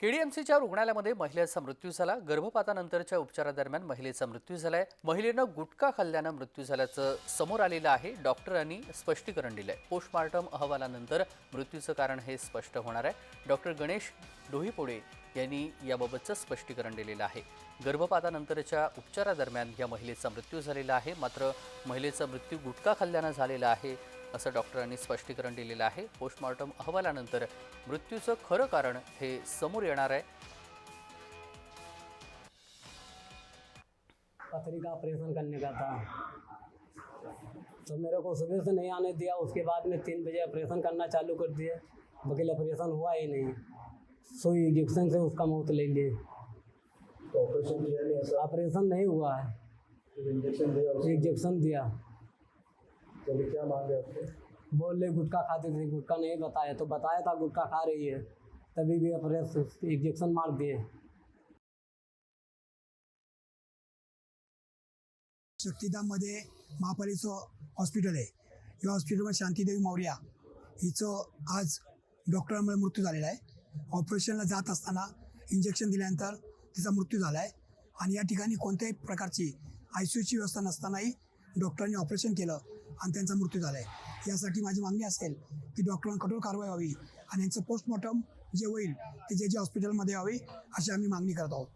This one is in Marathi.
केडीएमसीच्या रुग्णालयामध्ये महिलेचा मृत्यू झाला. गर्भपातानंतरच्या उपचारादरम्यान महिलेचा मृत्यू झालाय. महिलेनं गुटखा खाल्ल्यानं मृत्यू झाल्याचं समोर आलेलं आहे. डॉक्टरांनी स्पष्टीकरण दिलंय. पोस्टमार्टम अहवालानंतर मृत्यूचं कारण हे स्पष्ट होणार आहे. डॉक्टर गणेश डोहीपोडे यांनी याबाबतचं स्पष्टीकरण दिलेलं आहे. गर्भपातानंतरच्या उपचारादरम्यान या महिलेचा मृत्यू झालेला आहे. मात्र महिलेचा मृत्यू गुटखा खाल्ल्यानं झालेला आहे असं डॉक्टरांनी स्पष्टीकरण दिलेलं आहे. पोस्टमॉर्टम अहवालानंतर मृत्यूचं खरं कारण हे समोर येणार आहे. पथरी का ऑपरेशन करने का था। तो मेरे को सुबह से नहीं आने दिया उसके बाद में तीन बजे ऑपरेशन करना चालू कर दिया। वकील ऑपरेशन हुआ ही नहीं। सुई इंजेक्शन से उसका मौत लेंगे। तो ऑपरेशन किया नहीं ऐसा। ऑपरेशन नहीं हुआ है। इंजेक्शन दिया इंजेक्शन दिया। अभी क्या मांगे आपके बोल गुटखा खाती थी गुटखा नहीं बताया। तो बताया था गुटखा खा रही है। तभी भी ऑपरेशन इंजेक्शन मार दिए। शक्तिधाममध्ये महापालिकेचं हॉस्पिटल आहे. या हॉस्पिटलमध्ये शांतीदेवी मौर्या हिचं आज डॉक्टरांमुळे मृत्यू झालेला आहे. ऑपरेशनला जात असताना इंजेक्शन दिल्यानंतर तिचा मृत्यू झाला आहे आणि या ठिकाणी कोणत्याही प्रकारची आय सी यूची व्यवस्था नसतानाही डॉक्टरांनी ऑपरेशन केलं आणि त्यांचा मृत्यू झाला आहे यासाठी माझी मागणी असेल की डॉक्टरांना कठोर कारवाई व्हावी आणि यांचं पोस्टमॉर्टम जे होईल ते जे जे हॉस्पिटलमध्ये व्हावी अशी आम्ही मागणी करत आहोत.